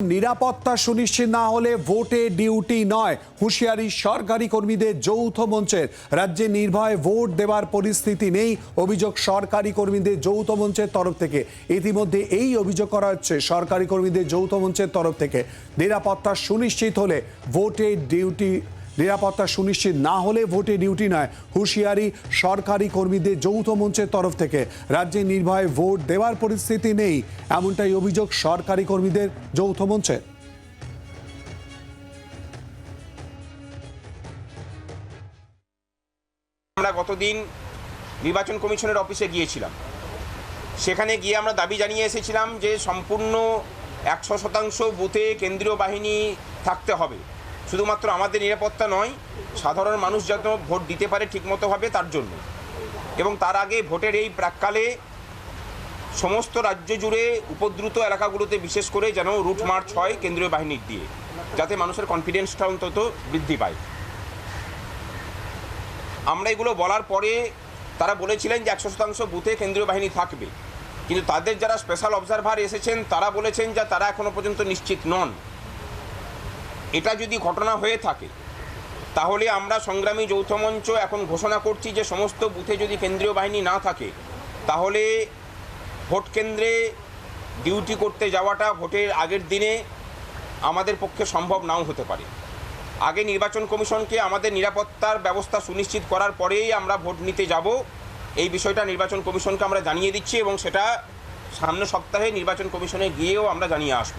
নিরাপত্তা সুনিশ্চিত না হলে ভোটে ডিউটি নয়। হুঁশিয়ারি সরকারি কর্মীদের যৌথ মঞ্চের। রাজ্যে নির্ভয়ে ভোট দেওয়ার পরিস্থিতি নেই, অভিযোগ সরকারি কর্মীদের যৌথ মঞ্চের তরফ থেকে। ইতিমধ্যে এই অভিযোগ করা হচ্ছে সরকারি কর্মীদের যৌথ মঞ্চের তরফ থেকে। নিরাপত্তা সুনিশ্চিত হলে ভোটে ডিউটি নিরাপত্তা সুনিশ্চিত না হলে ভোটে ডিউটি নয়। হুঁশিয়ারি সরকারি কর্মীদের যৌথ মঞ্চের তরফ থেকে। রাজ্যে নির্ভয়ে ভোট দেওয়ার পরিস্থিতি নেই, এমনটাই অভিযোগ সরকারি কর্মীদের যৌথ মঞ্চের আমরা গতদিন নির্বাচন কমিশনের অফিসে গিয়েছিলাম। সেখানে গিয়ে আমরা দাবি জানিয়ে এসেছিলাম যে সম্পূর্ণ একশো শতাংশ বুথে কেন্দ্রীয় বাহিনী থাকতে হবে। শুধুমাত্র আমাদের নিরাপত্তা নয়, সাধারণ মানুষ যাতে ভোট দিতে পারে ঠিকমতোভাবে তার জন্য। এবং তার আগে ভোটের এই প্রাককালে সমস্ত রাজ্য জুড়ে উপদ্রুত এলাকাগুলোতে বিশেষ করে যেন রুট মার্চ হয় কেন্দ্রীয় বাহিনীর দিয়ে, যাতে মানুষের কনফিডেন্সটা অন্তত বৃদ্ধি পায়। আমরা এগুলো বলার পরে তারা বলেছিলেন যে একশো শতাংশ বুথে কেন্দ্রীয় বাহিনী থাকবে। কিন্তু তাদের যারা স্পেশাল অবজারভার এসেছেন, তারা বলেছেন যে তারা এখনও পর্যন্ত নিশ্চিত নন। এটা যদি ঘটনা হয়ে থাকে, তাহলে আমরা সংগ্রামী যৌথ মঞ্চ এখন ঘোষণা করছি যে সমস্ত বুথে যদি কেন্দ্রীয় বাহিনী না থাকে, তাহলে ভোট কেন্দ্রে ডিউটি করতে যাওয়াটা ভোটের আগের দিনে আমাদের পক্ষে সম্ভব নাও হতে পারে। আগে নির্বাচন কমিশনকে আমাদের নিরাপত্তার ব্যবস্থা সুনিশ্চিত করার পরেই আমরা ভোট নিতে যাব। এই বিষয়টা নির্বাচন কমিশনকে আমরা জানিয়ে দিচ্ছি এবং সেটা সামনে সপ্তাহে নির্বাচন কমিশনে গিয়েও আমরা জানিয়ে আসব।